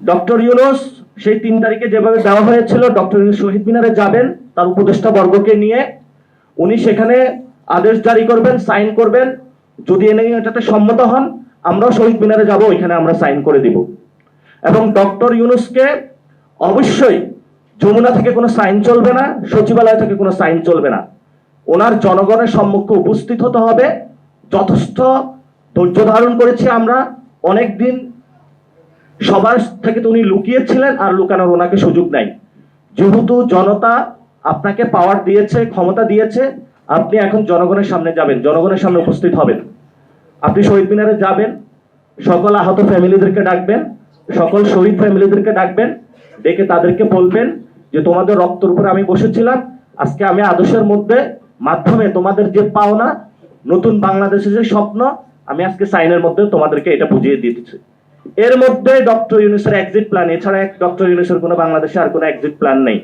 Doctor Yunus, সেই তিন তারিখে যেভাবে দেওয়া হয়েছিল, ডক্টর ইউনুস শহীদ মিনারে যাবেন, তার উপদেষ্টা বর্গকে নিয়ে। উনি সেখানে আদেশ জারি করবেন, সাইন করবেন। যদি এনে এটাতে সম্মত হন, আমরাও শহীদ মিনারে যাব, ওইখানে আমরা সাইন করে দিব। এবং ডক্টর ইউনুসকে অবশ্যই যমুনা থেকে কোনো সাইন চলবে না, সচিবালয় থেকে কোনো সাইন চলবে না। ওনার জনগণের সম্মুখে উপস্থিত হতে হবে। যথেষ্ট ধৈর্য ধারণ করেছি আমরা। অনেক দিন সবার থেকে তো উনি লুকিয়েছিলেন আর লুকানোর ওনাকে সুযোগ নাই। যেহেতু জনতা আপনাকে পাওয়ার দিয়েছে, ক্ষমতা দিয়েছে, আপনি এখন জনগণের সামনে যাবেন, জনগণের সামনে উপস্থিত হবেন। আপনি শহীদ মিনারে যাবেন, সকল আহত ফ্যামিলিদেরকে ডাকবেন, সকল শহীদ ফ্যামিলিদেরকে ডাকবেন, ডেকে তাদেরকে বলবেন যে তোমাদের রক্তের উপরে আমি বসেছিলাম, আজকে আমি আদর্শের মধ্যে মাধ্যমে তোমাদের যে পাওনা, নতুন বাংলাদেশের যে স্বপ্ন, আমি আজকে সাইনের মধ্যে তোমাদেরকে এটা বুঝিয়ে দিতেছি এর মধ্যে ডক্টর ইউনুসের এক্সিট প্ল্যান এছাড়া ডক্টর ইউনুসের কোনো বাংলাদেশে আর কোনো এক্সিট প্ল্যান নেই।